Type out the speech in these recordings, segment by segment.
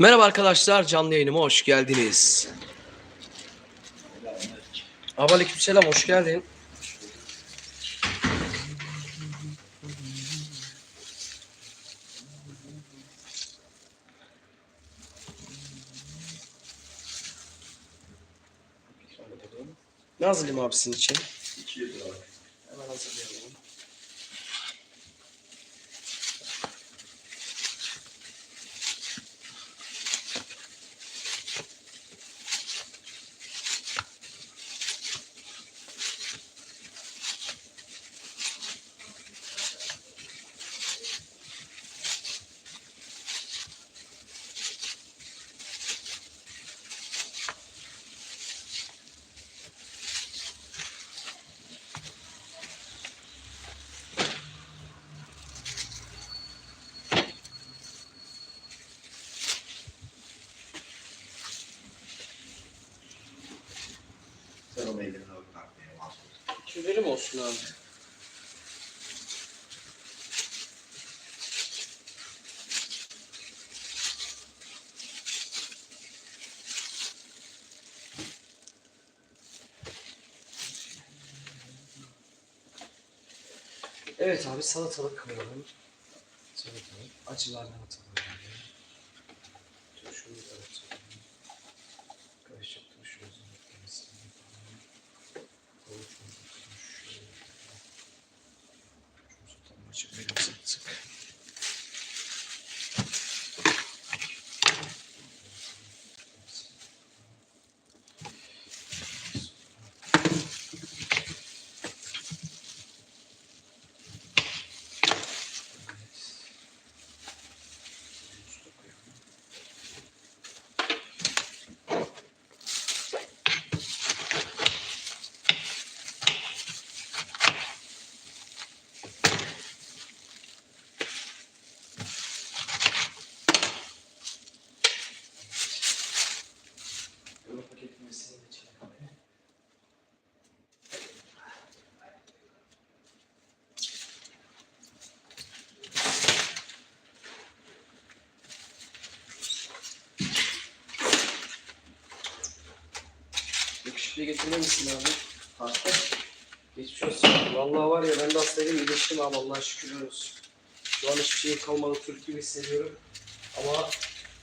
Merhaba arkadaşlar, canlı yayınıma hoş geldiniz. Abi aleykümselam, hoş geldin. Hazırlayayım abi için? Tüylerim olsun abi. Evet abi salatalık kavuralım. Salatalık. Acılardan atalım. Yakışıklıya getirme misin abi? Hasta. Geçmiş olsun. Vallahi var ya ben de hastaydım iyileştim abi Allah'a şükürler olsun. Şu an hiçbir şey kalmadı Türk gibi hissediyorum. Ama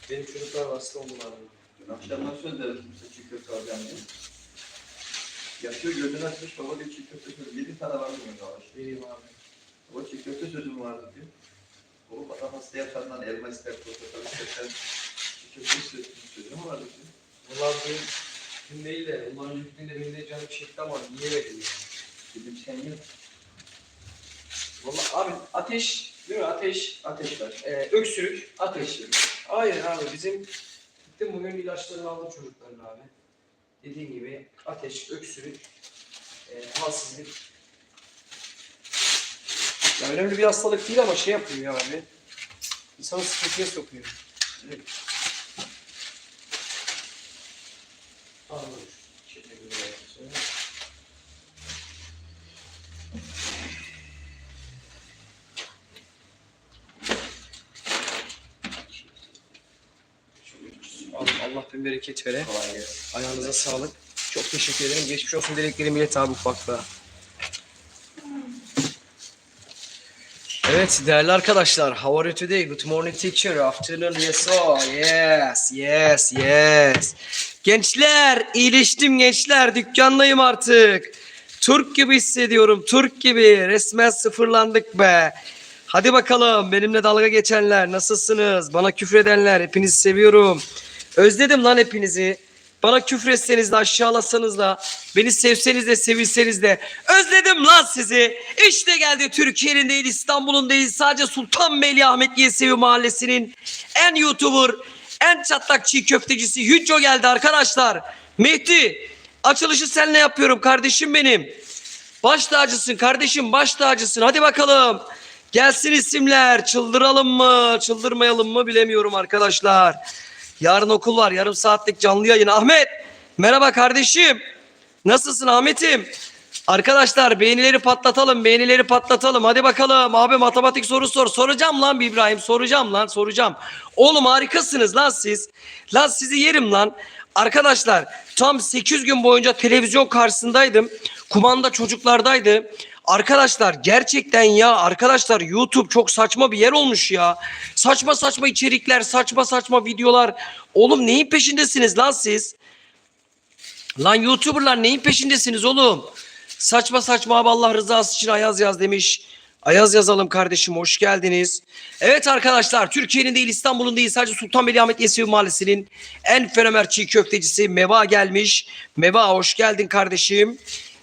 benim çocuklar hasta oldular. Dün akşamdan söz verdim kimse çiğ köfte alacağım diye. Yatıyor gözünü açmış baba diyor çiğ köfte sözü. Yedi tane vardı mı yavaş. Vereyim abi. Baba çiğ köfte sözüm vardı diyor. Oğlum adam hasta yatandan elma ister, portakal istersen çiğ köfte sözü, sözüm vardı diyor. Vallahi dün, dün değil de, ondan önceki gün de benim de canım çekti ama niye verdim ya? Dedim sen yok. Vallahi abi ateş, değil mi? Ateş, Ateş var. e, öksürük, ateş. Aynen abi bizim gittim bugün ilaçlarını aldım çocukların abi. Dediğim gibi ateş, öksürük, e, halsizlik. Ya önemli bir hastalık değil ama şey yapıyor ya abi. İnsanı sıkıntıya sokuyor. Evet. Anladım. Şöyle bir yapacağım. Allah, Allah bin bereket vere. Ayağınıza sağlık. Çok teşekkür ederim. Geçmiş olsun dileklerim ilet abi ufaklığa. Evet değerli arkadaşlar. How are you today? Good morning teacher. Afternoon. Yes oh. Yes. Yes. Yes. Gençler iyileştim gençler. Dükkandayım artık. Türk gibi hissediyorum. Türk gibi. Resmen sıfırlandık be. Hadi bakalım benimle dalga geçenler nasılsınız? Bana küfredenler hepinizi seviyorum. Özledim lan hepinizi. Bana küfretseniz de aşağılasanız da beni sevseniz de sevilseniz de özledim lan sizi. İşte geldi Türkiye'nin değil İstanbul'un değil sadece Sultanbeyli Ahmet Yesevi Mahallesi'nin en YouTuber, en çatlak çiğ köftecisi Hücco geldi arkadaşlar. Mehdi açılışı seninle yapıyorum kardeşim benim. Baş tacısın kardeşim baş tacısın hadi bakalım. Gelsin isimler çıldıralım mı çıldırmayalım mı bilemiyorum arkadaşlar. Yarın okul var yarım saatlik canlı yayın. Ahmet merhaba kardeşim. Nasılsın Ahmet'im? Arkadaşlar beğenileri patlatalım, beğenileri patlatalım. Hadi bakalım. Abi matematik soru sor. Soracağım lan İbrahim. Soracağım lan, soracağım. Oğlum harikasınız lan siz. Lan sizi yerim lan. Arkadaşlar tam 8 gün boyunca televizyon karşısındaydım. Kumanda çocuklardaydı. Arkadaşlar gerçekten ya arkadaşlar YouTube çok saçma bir yer olmuş ya. Saçma saçma içerikler, saçma saçma videolar. Oğlum neyin peşindesiniz lan siz? Lan YouTuber'lar neyin peşindesiniz oğlum? Saçma saçma abi Allah rızası için Ayaz yaz demiş. Ayaz yazalım kardeşim hoş geldiniz. Evet arkadaşlar Türkiye'nin değil İstanbul'un değil sadece Sultanbeyli Ahmet Yesevi Mahallesi'nin en fenomen çiğ köftecisi Meva gelmiş. Meva hoş geldin kardeşim.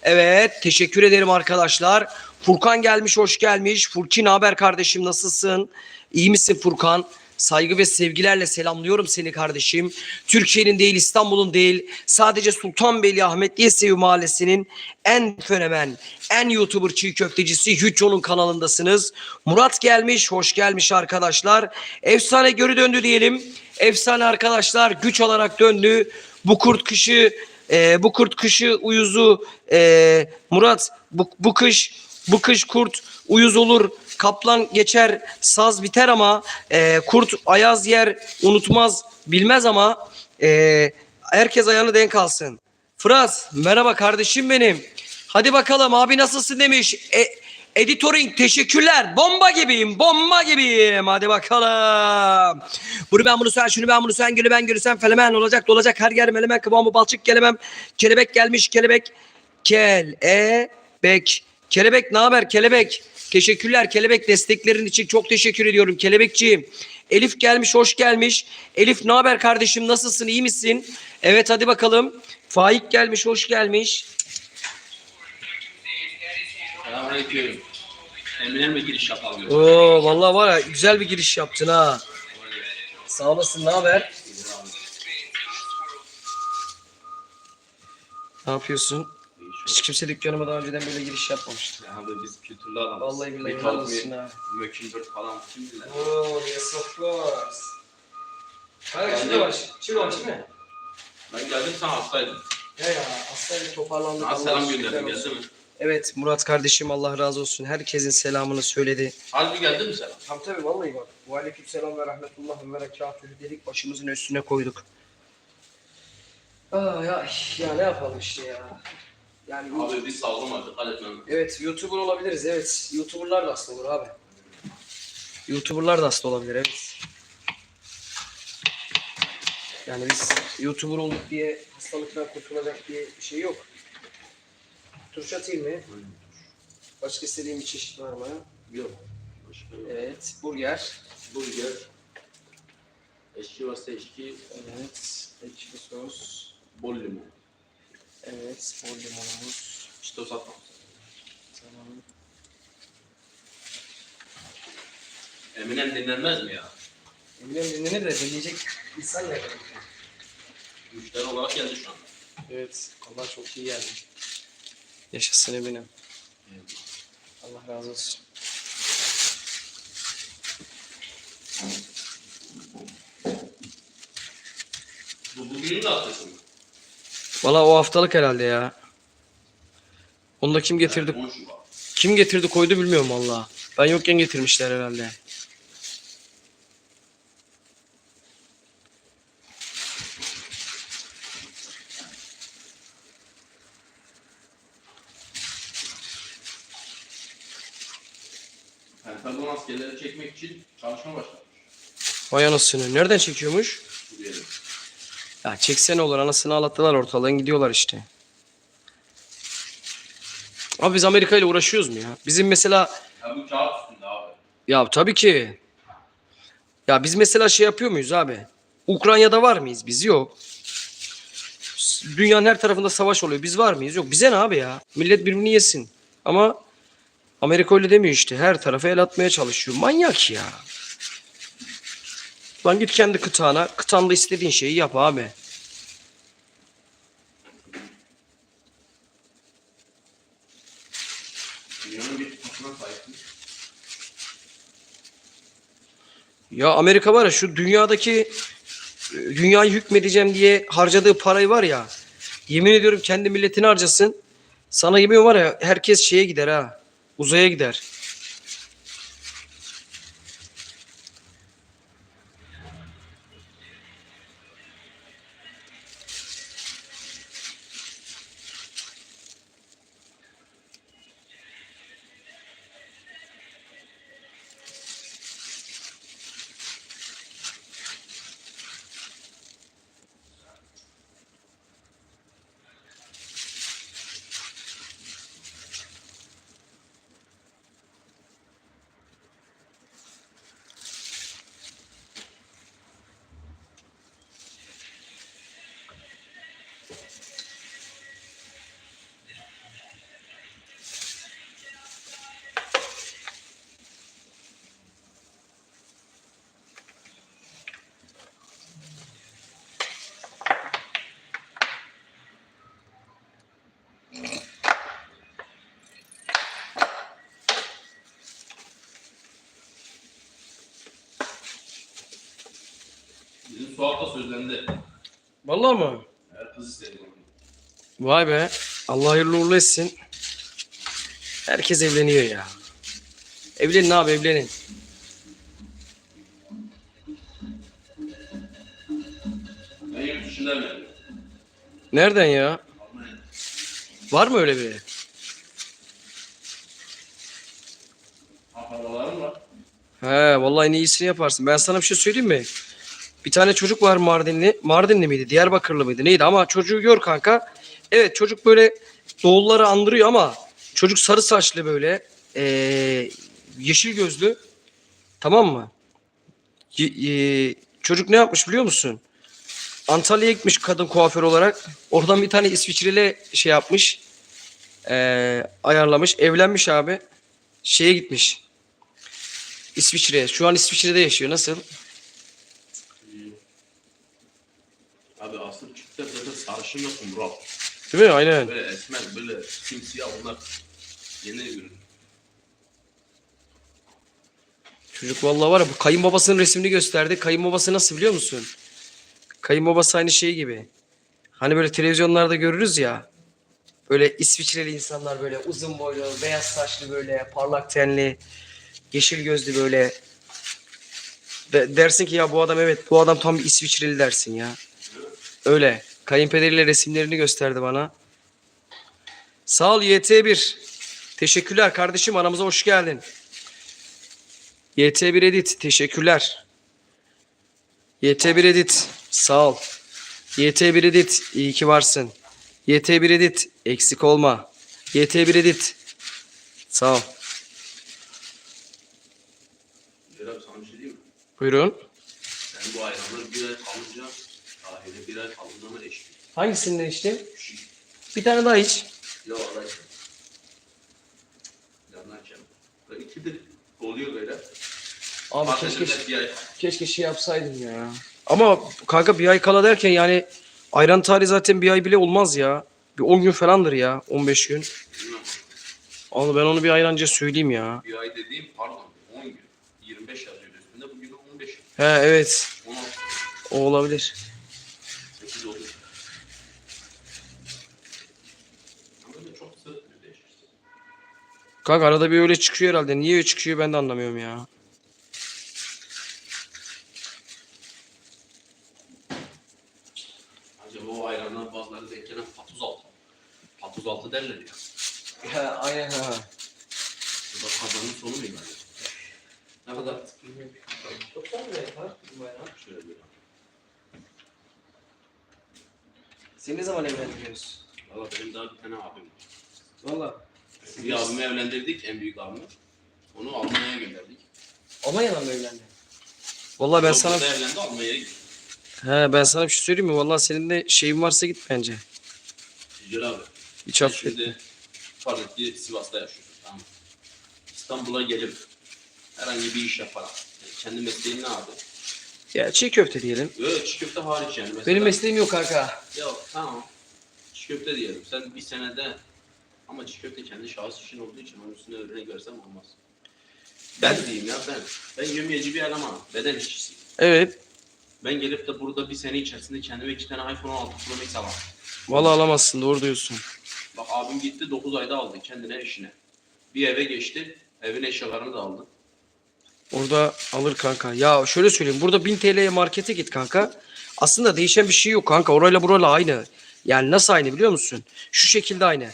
Evet teşekkür ederim arkadaşlar. Furkan gelmiş hoş gelmiş. Furki ne haber kardeşim nasılsın? İyi misin Furkan? Saygı ve sevgilerle selamlıyorum seni kardeşim. Türkiye'nin değil İstanbul'un değil sadece Sultanbeyli Ahmet Yesevi Mahallesi'nin en fenomen, en YouTuber çiğ köftecisi Hücco'nun kanalındasınız. Murat gelmiş, hoş gelmiş arkadaşlar. Efsane geri döndü diyelim. Efsane arkadaşlar güç alarak döndü. Bu kurt kışı, e, bu kurt kışı uyuzu e, Murat bu, bu kış bu kış kurt uyuz olur, kaplan geçer, saz biter ama e, kurt ayaz yer, unutmaz, bilmez ama e, herkes ayağını denk alsın. Fırat, merhaba kardeşim benim. Hadi bakalım abi nasılsın demiş. E, Editoring teşekkürler. Bomba gibiyim, bomba gibiyim. Hadi bakalım. Bunu ben bunu sen, şunu ben bunu sen, gülü ben gülü sen, felemen olacak, dolacak her yer melemen, kıvamı balçık gelemem. Kelebek gelmiş, kelebek. Kel, e, bek. Kelebek ne haber kelebek? Teşekkürler kelebek desteklerin için çok teşekkür ediyorum kelebekciğim. Elif gelmiş hoş gelmiş. Elif ne haber kardeşim nasılsın iyi misin? Evet hadi bakalım. Faik gelmiş hoş gelmiş. Selamünaleyküm. Emine giriş yapalım? Oo vallahi var ya güzel bir giriş yaptın ha. Sağ olasın ne haber? Ne yapıyorsun? Hiç kimse dükkanıma daha önceden böyle giriş yapmamıştı. Abi biz kültürlü adamız. Vallahi billahi helal olsun ha. Mökündür falan kim bilir. Oh yes of course. Hayır şimdi baş. Şimdi baş değil mi? Ben geldim sen hastaydın. Ya ya hastayla toparlandık. Sana selam gönderdim geldi mi? Evet Murat kardeşim Allah razı olsun. Herkesin selamını söyledi. Harbi geldi mi selam? Tabii tabii vallahi bak. Ve aleyküm selam ve rahmetullah ve berekatühü dedik başımızın üstüne koyduk. Aa ya, ya ne yapalım işte ya. Yani Abi biz sallamadık. Dikkat etmem. evet YouTuber olabiliriz evet. YouTuber'lar da hasta olur abi. YouTuber'lar da hasta olabilir evet. Yani biz YouTuber olduk diye hastalıktan kurtulacak diye bir şey yok. Turş atayım mı? Başka istediğim bir çeşit var mı? Yok. Başka yok. Evet, burger. Burger. Eşki varsa eşki. Evet, ekşi sos. Bol limon. Evet, bol limonumuz. İşte o satmam. Tamam. Eminem dinlenmez mi ya? Eminim dinlenir de dinleyecek insan ne? Müşteri olarak geldi şu an. Evet, Allah çok iyi geldi. Yaşasın eminim. Allah razı olsun. Bu bugünün de haftası mı? Valla o haftalık herhalde ya. Onu da kim getirdi? Yani 10 Şubat. Kim getirdi koydu bilmiyorum valla. Ben yokken getirmişler herhalde. Vay anasını. Nereden çekiyormuş? Ya çekse ne olur anasını ağlattılar ortalığın gidiyorlar işte. Abi biz Amerika ile uğraşıyoruz mu ya? Bizim mesela Ya bu kağıt üstünde abi. ya tabii ki. Ya biz mesela şey yapıyor muyuz abi? Ukrayna'da var mıyız? Biz yok. Dünyanın her tarafında savaş oluyor. Biz var mıyız? Yok. Bize ne abi ya? Millet birbirini yesin. Ama Amerika öyle demiyor işte. Her tarafa el atmaya çalışıyor. Manyak ya. Lan git kendi kıtağına. Kıtanda istediğin şeyi yap abi. Ya Amerika var ya şu dünyadaki e, dünyayı hükmedeceğim diye harcadığı parayı var ya yemin ediyorum kendi milletini harcasın Sana yemin var ya herkes şeye gider ha. Uzaya gider. Suat da sözlendi. Vallahi mı? Her kız istedi. Vay be. Allah hayırlı uğurlu etsin. Herkes evleniyor ya. Evlenin abi evlenin. Ben yurt dışında evlendim. Nereden ya? Almanya. Var mı öyle biri? Akrabalarım var. He vallahi en iyisini yaparsın. Ben sana bir şey söyleyeyim mi? Bir tane çocuk var Mardinli. Mardinli miydi? Diyarbakırlı mıydı? Neydi? Ama çocuğu gör kanka. Evet çocuk böyle doğulları andırıyor ama çocuk sarı saçlı böyle. ee, yeşil gözlü. Tamam mı? Y- ee, çocuk ne yapmış biliyor musun? Antalya'ya gitmiş kadın kuaför olarak. Oradan bir tane İsviçreli şey yapmış. Ee, ayarlamış. Evlenmiş abi. Şeye gitmiş. İsviçre. Şu an İsviçre'de yaşıyor. Nasıl? İyi. Abi aslında Türkler zaten sarışın yok Murat. Değil mi? Aynen. Böyle esmer, böyle simsiyah onlar. Yeni ürün. Çocuk vallahi var ya bu kayınbabasının resmini gösterdi. Kayınbabası nasıl biliyor musun? Kayınbabası aynı şey gibi. Hani böyle televizyonlarda görürüz ya. Böyle İsviçreli insanlar böyle uzun boylu, beyaz saçlı böyle, parlak tenli, yeşil gözlü böyle. De- dersin ki ya bu adam evet bu adam tam bir İsviçreli dersin ya. Öyle. Kayınpederiyle resimlerini gösterdi bana. Sağ ol YT1. Teşekkürler kardeşim aramıza hoş geldin. YT1 Edit teşekkürler. YT1 Edit sağ ol. YT1 Edit iyi ki varsın. YT1 Edit eksik olma. YT1 Edit sağ ol. Şey? Buyurun. Sen bu ayranları bir ay ahire bir ay kalınca mı eşit? Hangisinden içtin? Şey. Bir tane daha iç. Ya Allah için. Yanlarken. İkidir oluyor böyle. Abi keşke, de bir ay. keşke şey yapsaydım ya. Ama kanka bir ay kala derken yani ayran tarihi zaten bir ay bile olmaz ya. Bir 10 gün falandır ya. 15 gün. Abi ben onu bir ayranca söyleyeyim ya. Bir ay dediğim pardon 10 gün. 25 yazıyor üstünde. Bugün 15. He evet. 16. O olabilir. 8 oldu. Ama öyle çok sırıtmıyor değişir. Kanka arada bir öyle çıkıyor herhalde. Niye öyle çıkıyor ben de anlamıyorum ya. Acaba o ayranlar bazıları denk gelen patuz altı. Patuz altı derler ya. He aynen ha. Bu da kazanın sonu mu yani? Ne kadar? Şöyle bir. Seni ne zaman evlendiriyoruz? Valla benim daha bir tane abim var. Valla. Bir abimi evlendirdik, en büyük abimi. Onu Almanya'ya gönderdik. Almanya'dan mı evlendin? Valla ben sana burada evlendi, Almanya'ya gitti. he ben sana bir şey söyleyeyim mi? Valla senin de şeyin varsa git bence. Güzel abi. Hiç Ben affet. şimdi farz ki Sivas'ta yaşıyorum. Tamam. mı? İstanbul'a gelip herhangi bir iş yaparak. Yani kendi mesleğim ne abi? Ya çiğ köfte diyelim. Yok çiğ köfte hariç yani. Mesela, Benim mesleğim yok kanka. Yok tamam. Çiğ köfte diyelim. Sen bir senede ama çiğ köfte kendi şahıs işin olduğu için onun üstüne örnek versem olmaz. Ben diyeyim ya ben. Ben yömyeci bir elemanım. Beden işçisiyim. Evet. Ben gelip de burada bir sene içerisinde kendime iki tane iPhone 16 Pro Max alamam. Valla alamazsın doğru diyorsun. Bak abim gitti 9 ayda aldı kendine eşine. Bir eve geçti. Evin eşyalarını da aldı. Orada alır kanka. Ya şöyle söyleyeyim. Burada 1000 TL'ye markete git kanka. Aslında değişen bir şey yok kanka. Orayla burayla aynı. Yani nasıl aynı biliyor musun? Şu şekilde aynı.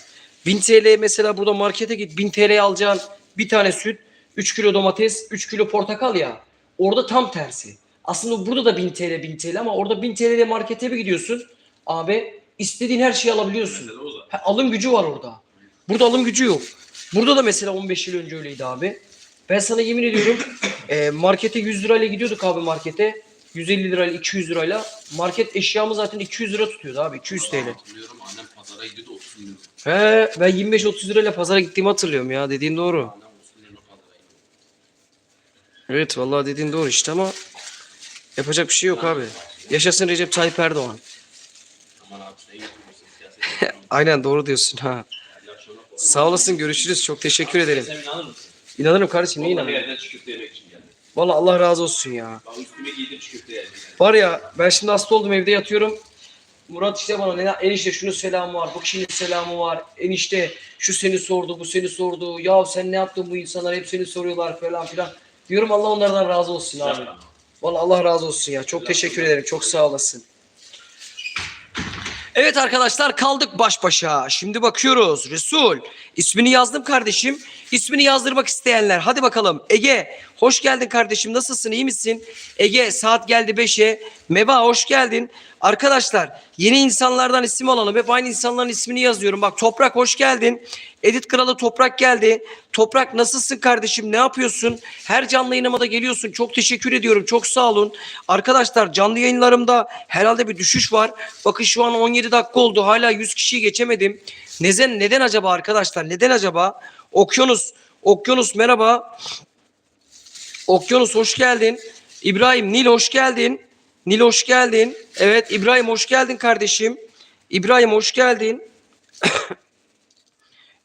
1000 TL'ye mesela burada markete git. 1000 TL'ye alacağın bir tane süt, 3 kilo domates, 3 kilo portakal ya. Orada tam tersi. Aslında burada da 1000 TL 1000 TL ama orada 1000 TL'ye markete bir gidiyorsun. Abi istediğin her şeyi alabiliyorsun. Ha, alım gücü var orada. Burada alım gücü yok. Burada da mesela 15 yıl önce öyleydi abi. Ben sana yemin ediyorum e, markete 100 lirayla gidiyorduk abi markete. 150 lirayla 200 lirayla. Market eşyamı zaten 200 lira tutuyordu abi 200 TL. Pazara gidiyordu 30 milyon. He ben 25-30 lirayla pazara gittiğimi hatırlıyorum ya dediğin doğru. Annem 30 milyon pazara gidiyordu. Evet vallahi dediğin doğru işte ama yapacak bir şey yok abi. Yaşasın Recep Tayyip Erdoğan. Aman abi sen yapıyorsun siyaset. Aynen doğru diyorsun ha. Sağ olasın görüşürüz çok teşekkür ederim. Sen inanır mısın? İnanırım kardeşim niye Vallahi inanırım? yerden çiğ köfte yemek için geldim. Vallahi Allah razı olsun ya. Üstüme giydim. Var ya ben şimdi hasta oldum evde yatıyorum. Murat işte bana ne enişte şunun selamı var, bu kişinin selamı var. Enişte şu seni sordu, bu seni sordu. Ya sen ne yaptın bu insanlar hep seni soruyorlar falan filan. Diyorum Allah onlardan razı olsun abi. Vallahi Allah razı olsun ya. Çok teşekkür ederim. Çok sağ olasın. Evet arkadaşlar kaldık baş başa. Şimdi bakıyoruz. Resul. ismini yazdım kardeşim. İsmini yazdırmak isteyenler. Hadi bakalım. Ege. Hoş geldin kardeşim. Nasılsın? iyi misin? Ege saat geldi 5'e. Meva hoş geldin. Arkadaşlar yeni insanlardan isim alalım. Hep aynı insanların ismini yazıyorum. Bak Toprak hoş geldin. Edit Kralı Toprak geldi. Toprak nasılsın kardeşim? Ne yapıyorsun? Her canlı yayınıma da geliyorsun. Çok teşekkür ediyorum. Çok sağ olun. Arkadaşlar canlı yayınlarımda herhalde bir düşüş var. Bakın şu an 17 dakika oldu. Hala 100 kişiyi geçemedim. Neden neden acaba arkadaşlar? Neden acaba? Okyanus Okyanus merhaba. Okyanus hoş geldin. İbrahim Nil hoş geldin. Nil hoş geldin. Evet İbrahim hoş geldin kardeşim. İbrahim hoş geldin.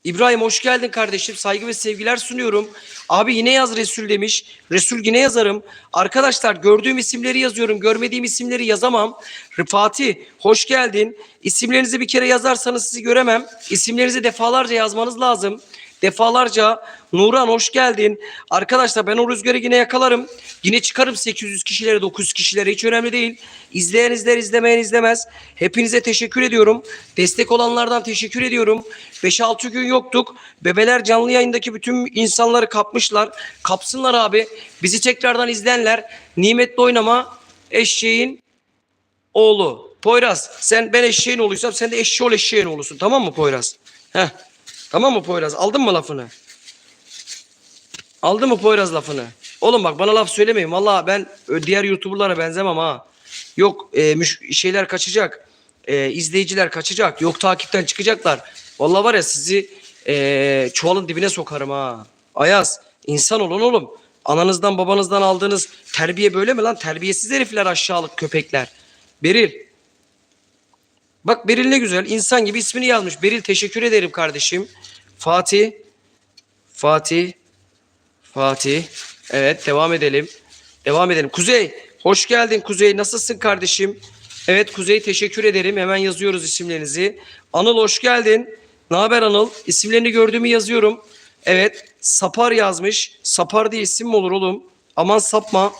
İbrahim hoş geldin kardeşim. Saygı ve sevgiler sunuyorum. Abi yine yaz Resul demiş. Resul yine yazarım. Arkadaşlar gördüğüm isimleri yazıyorum. Görmediğim isimleri yazamam. Rıfati hoş geldin. İsimlerinizi bir kere yazarsanız sizi göremem. İsimlerinizi defalarca yazmanız lazım. Defalarca Nuran hoş geldin. Arkadaşlar ben o rüzgarı yine yakalarım. Yine çıkarım 800 kişilere 900 kişilere hiç önemli değil. İzleyen izler izlemeyen izlemez. Hepinize teşekkür ediyorum. Destek olanlardan teşekkür ediyorum. 5-6 gün yoktuk. Bebeler canlı yayındaki bütün insanları kapmışlar. Kapsınlar abi. Bizi tekrardan izleyenler. Nimetli oynama eşeğin oğlu. Poyraz sen ben eşeğin oğluysam sen de eşeği ol eşeğin oğlusun. Tamam mı Poyraz? Heh. Tamam mı Poyraz? Aldın mı lafını? Aldın mı Poyraz lafını? Oğlum bak bana laf söylemeyin. Valla ben ö, diğer YouTuber'lara benzemem ha. Yok e, şeyler kaçacak. E, izleyiciler kaçacak. Yok takipten çıkacaklar. Valla var ya sizi e, çuvalın dibine sokarım ha. Ayaz insan olun oğlum. Ananızdan babanızdan aldığınız terbiye böyle mi lan? Terbiyesiz herifler aşağılık köpekler. Beril. Bak Beril ne güzel. insan gibi ismini yazmış. Beril teşekkür ederim kardeşim. Fatih. Fatih. Fatih. Evet devam edelim. Devam edelim. Kuzey. Hoş geldin Kuzey. Nasılsın kardeşim? Evet Kuzey teşekkür ederim. Hemen yazıyoruz isimlerinizi. Anıl hoş geldin. Ne haber Anıl? İsimlerini gördüğümü yazıyorum. Evet. Sapar yazmış. Sapar diye isim mi olur oğlum? Aman sapma.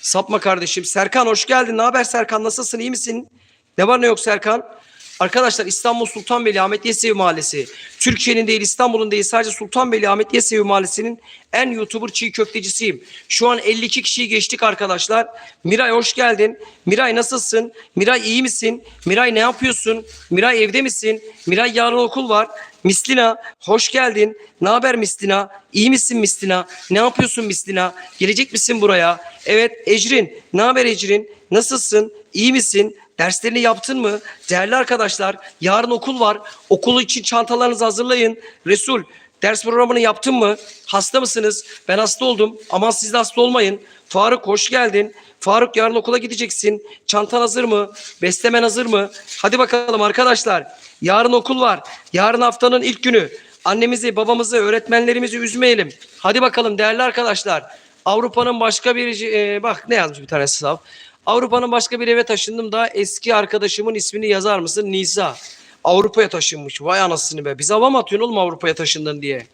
Sapma kardeşim. Serkan hoş geldin. Ne haber Serkan? Nasılsın? İyi misin? Ne var ne yok Serkan? Arkadaşlar İstanbul Sultanbeyli Ahmet Yesevi Mahallesi. Türkiye'nin değil İstanbul'un değil sadece Sultanbeyli Ahmet Yesevi Mahallesi'nin en YouTuber çiğ köftecisiyim. Şu an 52 kişiyi geçtik arkadaşlar. Miray hoş geldin. Miray nasılsın? Miray iyi misin? Miray ne yapıyorsun? Miray evde misin? Miray yarın okul var. Mislina hoş geldin. Ne haber Mislina? İyi misin Mislina? Ne yapıyorsun Mislina? Gelecek misin buraya? Evet Ecrin. Ne haber Ecrin? Nasılsın? İyi misin? Derslerini yaptın mı? Değerli arkadaşlar yarın okul var. Okul için çantalarınızı hazırlayın. Resul ders programını yaptın mı? Hasta mısınız? Ben hasta oldum. Aman siz de hasta olmayın. Faruk hoş geldin. Faruk yarın okula gideceksin. Çantan hazır mı? Beslemen hazır mı? Hadi bakalım arkadaşlar. Yarın okul var. Yarın haftanın ilk günü. Annemizi, babamızı, öğretmenlerimizi üzmeyelim. Hadi bakalım değerli arkadaşlar. Avrupa'nın başka bir e, bak ne yazmış bir tane sınav. Avrupa'nın başka bir eve taşındım da eski arkadaşımın ismini yazar mısın? Nisa. Avrupa'ya taşınmış. Vay anasını be. Biz hava mı atıyorsun oğlum Avrupa'ya taşındın diye.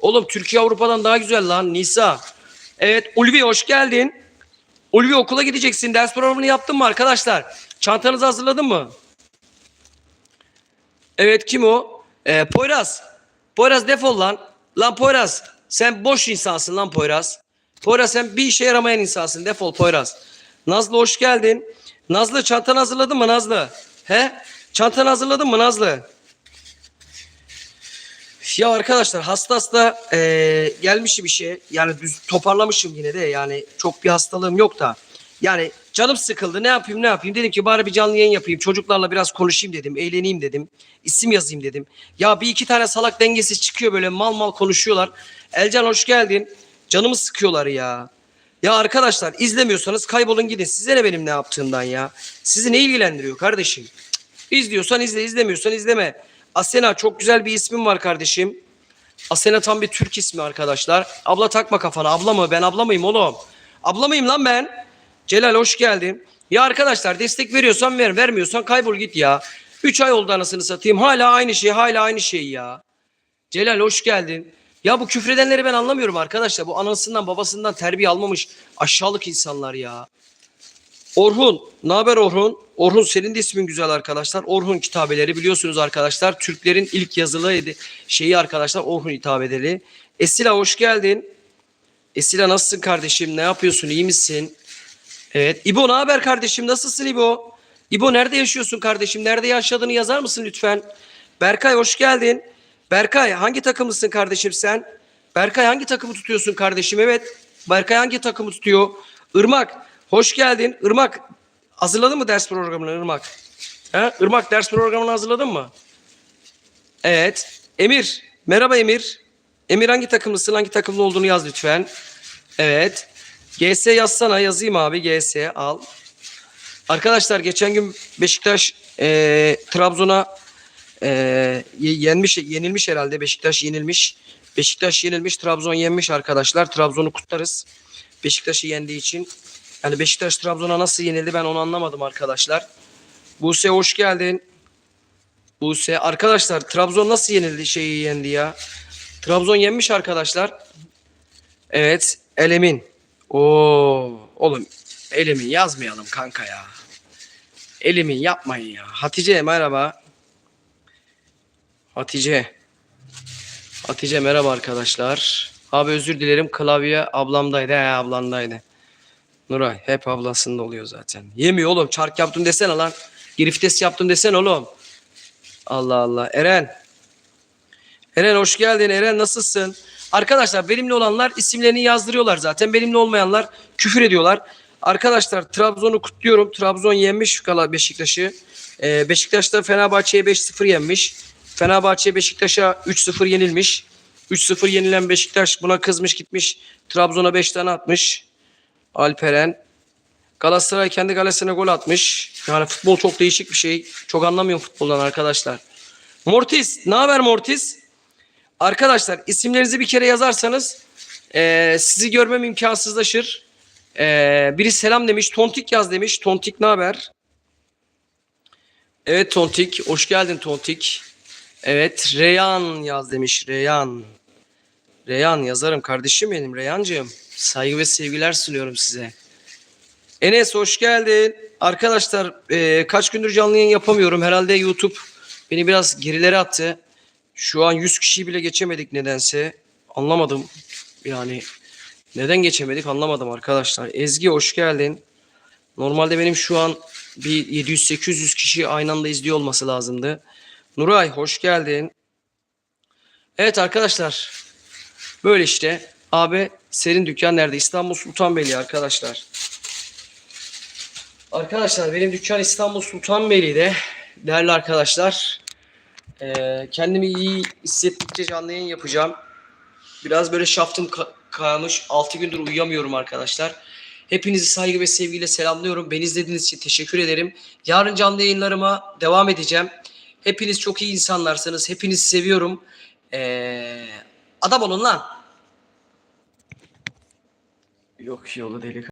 Oğlum Türkiye Avrupa'dan daha güzel lan Nisa. Evet Ulvi hoş geldin. Ulvi okula gideceksin. Ders programını yaptın mı arkadaşlar? Çantanızı hazırladın mı? Evet kim o? Ee, Poyraz. Poyraz defol lan. Lan Poyraz. Sen boş insansın lan Poyraz. Poyraz sen bir işe yaramayan insansın. Defol Poyraz. Nazlı hoş geldin. Nazlı çantanı hazırladın mı Nazlı? He? Çantanı hazırladın mı Nazlı? Ya arkadaşlar hasta hasta eee gelmişim işe. Yani düz toparlamışım yine de yani çok bir hastalığım yok da. Yani canım sıkıldı ne yapayım ne yapayım dedim ki bari bir canlı yayın yapayım çocuklarla biraz konuşayım dedim eğleneyim dedim isim yazayım dedim. Ya bir iki tane salak dengesiz çıkıyor böyle mal mal konuşuyorlar. Elcan hoş geldin canımı sıkıyorlar ya. Ya arkadaşlar izlemiyorsanız kaybolun gidin size ne benim ne yaptığımdan ya. Sizi ne ilgilendiriyor kardeşim? İzliyorsan izle izlemiyorsan izleme. Asena çok güzel bir ismin var kardeşim. Asena tam bir Türk ismi arkadaşlar. Abla takma kafana. Abla mı? Ben abla mıyım oğlum? Abla mıyım lan ben? Celal hoş geldin. Ya arkadaşlar destek veriyorsan ver. Vermiyorsan kaybol git ya. 3 ay oldu anasını satayım. Hala aynı şey. Hala aynı şey ya. Celal hoş geldin. Ya bu küfredenleri ben anlamıyorum arkadaşlar. Bu anasından babasından terbiye almamış aşağılık insanlar ya. Orhun. Ne haber Orhun? Orhun senin de ismin güzel arkadaşlar. Orhun kitabeleri biliyorsunuz arkadaşlar. Türklerin ilk yazılı şeyi arkadaşlar Orhun kitabeleri. Esila hoş geldin. Esila nasılsın kardeşim? Ne yapıyorsun? İyi misin? Evet. İbo ne haber kardeşim? Nasılsın İbo? İbo nerede yaşıyorsun kardeşim? Nerede yaşadığını yazar mısın lütfen? Berkay hoş geldin. Berkay hangi takımlısın kardeşim sen? Berkay hangi takımı tutuyorsun kardeşim? Evet. Berkay hangi takımı tutuyor? Irmak hoş geldin. Irmak hazırladın mı ders programını Irmak? Ha? Irmak ders programını hazırladın mı? Evet. Emir. Merhaba Emir. Emir hangi takımlısın? Hangi takımlı olduğunu yaz lütfen. Evet. GS yazsana. Yazayım abi. GS al. Arkadaşlar geçen gün Beşiktaş eee, Trabzon'a ye- yenmiş, yenilmiş herhalde. Beşiktaş yenilmiş. Beşiktaş yenilmiş. Trabzon yenmiş arkadaşlar. Trabzon'u kutlarız. Beşiktaş'ı yendiği için. Yani Beşiktaş Trabzon'a nasıl yenildi ben onu anlamadım arkadaşlar. Buse hoş geldin. Buse. Arkadaşlar Trabzon nasıl yenildi şeyi yendi ya? Trabzon yenmiş arkadaşlar. Evet. Elemin. Oo, oğlum Elemin yazmayalım kanka ya. Elimin yapmayın ya. Hatice merhaba. Hatice. Hatice merhaba arkadaşlar. Abi özür dilerim klavye ablamdaydı. He ablandaydı. Nuray hep ablasında oluyor zaten. Yemiyor oğlum çark yaptım desene lan. Griftes yaptım desene oğlum. Allah Allah. Eren. Eren hoş geldin. Eren nasılsın? Arkadaşlar benimle olanlar isimlerini yazdırıyorlar zaten. Benimle olmayanlar küfür ediyorlar. Arkadaşlar Trabzon'u kutluyorum. Trabzon yenmiş Beşiktaş'ı. Ee, Beşiktaş da Fenerbahçe'ye 5-0 yenmiş. Fenerbahçe Beşiktaş'a 3-0 yenilmiş. 3-0 yenilen Beşiktaş buna kızmış gitmiş. Trabzon'a 5 tane atmış. Alperen. Galatasaray kendi kalesine gol atmış. Yani futbol çok değişik bir şey. Çok anlamıyorum futboldan arkadaşlar. Mortis. Ne haber Mortis? Arkadaşlar isimlerinizi bir kere yazarsanız eee, sizi görmem imkansızlaşır. Eee, biri selam demiş. Tontik yaz demiş. Tontik ne haber? Evet Tontik. Hoş geldin Tontik. Evet Reyhan yaz demiş. Reyhan. Reyhan yazarım kardeşim benim Reyhancığım. Saygı ve sevgiler sunuyorum size. Enes hoş geldin. Arkadaşlar eee, kaç gündür canlı yayın yapamıyorum. Herhalde YouTube beni biraz gerilere attı. Şu an 100 kişiyi bile geçemedik nedense. Anlamadım. Yani neden geçemedik anlamadım arkadaşlar. Ezgi hoş geldin. Normalde benim şu an bir 700-800 kişi aynı anda izliyor olması lazımdı. Nuray hoş geldin. Evet arkadaşlar. Böyle işte. Abi senin dükkan nerede? İstanbul Sultanbeyli arkadaşlar. Arkadaşlar benim dükkan İstanbul Sultanbeyli'de. Değerli arkadaşlar. Ee, kendimi iyi hissettikçe canlı yayın yapacağım. Biraz böyle şaftım ka- kalmış. 6 gündür uyuyamıyorum arkadaşlar. Hepinizi saygı ve sevgiyle selamlıyorum. Beni izlediğiniz için teşekkür ederim. Yarın canlı yayınlarıma devam edeceğim. Hepiniz çok iyi insanlarsınız. Hepinizi seviyorum. Ee, adam olun lan. Yok yolu delik.